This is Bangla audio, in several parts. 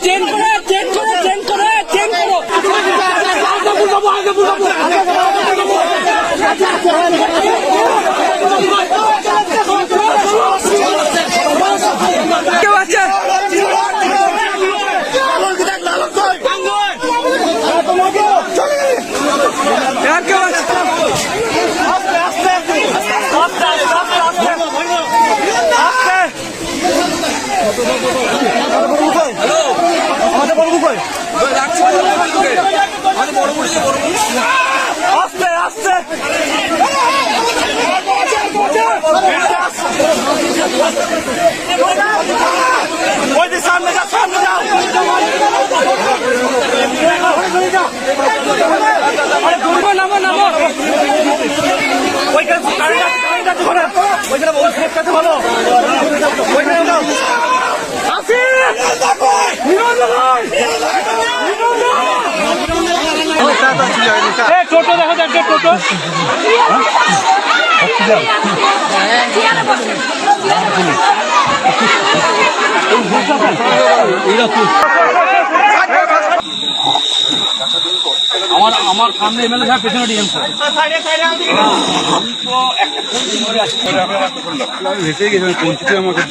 চেন করে চেন করে চেন করে চেন করো কেউ আছে আর কেউ আছে আস্তে আস্তে ওই যে সামনে যা সামনে আরে নামো ভালো ওইখানে নাও আসি নিরঞ্জন টোটো দেখা যাচ্ছে টোটো। আমার আমার সামনে এমএলএ সাহেব পেছনে ডিএম স্যার। আমি ভেসে গেছি পঞ্চিতে আমাকে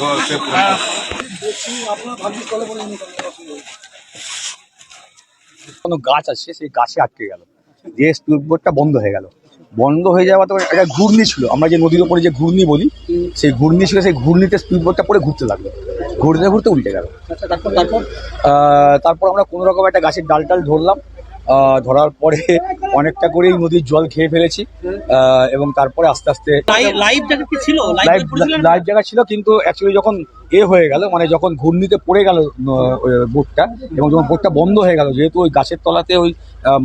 কোনো গাছ আছে সেই গাছে আটকে গেল। দিয়ে স্পিডবোটটা বন্ধ হয়ে গেল। বন্ধ হয়ে যাওয়া তখন একটা ঘূর্ণি ছিল। আমরা যে নদীর ওপরে যে ঘূর্ণি বলি সেই ঘূর্ণি ছিল সেই ঘূর্ণিতে স্পিডবোটটা পরে ঘুরতে লাগল। ঘুরতে ঘুরতে উল্টে গেল। আহ, তারপর আমরা কোনো রকম একটা গাছের ডাল টাল ধরলাম। ধরার পরে অনেকটা করেই নদীর জল খেয়ে ফেলেছি এবং তারপরে আস্তে আস্তে লাইভ জ্যাকেট ছিল? লাইভ লাইভ জায়গা ছিল কিন্তু অ্যাকচুয়ালি যখন এ হয়ে গেল মানে যখন ঘূর্ণিতে পড়ে গেল বোটটা এবং যখন বোটটা বন্ধ হয়ে গেল যেহেতু ওই গাছের তলাতে ওই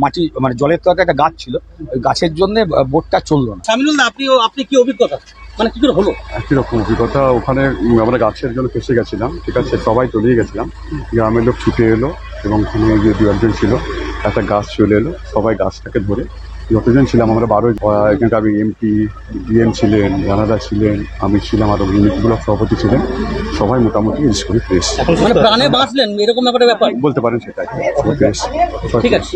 মাটি মানে জলের তলাতে একটা গাছ ছিল ওই গাছের জন্য বোটটা চলল না। সামিনুল আপনি আপনি কি অভিজ্ঞতা? মানে কি করে হলো? একই রকম অভিজ্ঞতা ওখানে আমরা গাছের জন্য ফেসে গেছিলাম ঠিক আছে সবাই তলিয়ে গেছিলাম গ্রামের লোক ছুটে এলো এবং ওখানে যে দু একজন ছিল। একটা গাছ চলে এলো। সবাই গাছটাকে ধরে যতজন ছিলাম আমরা বারো এখানকার এমপি ডিএম ছিলেন জানাদা ছিলেন আমি ছিলাম আর ইউনিটগুলো সভাপতি ছিলেন। সবাই মোটামুটি ইউজ করে ফ্রেশ। মানে প্রাণে বাঁচলেন এরকম একটা ব্যাপার? বলতে পারেন সেটাই। ফ্রেশ। ঠিক আছে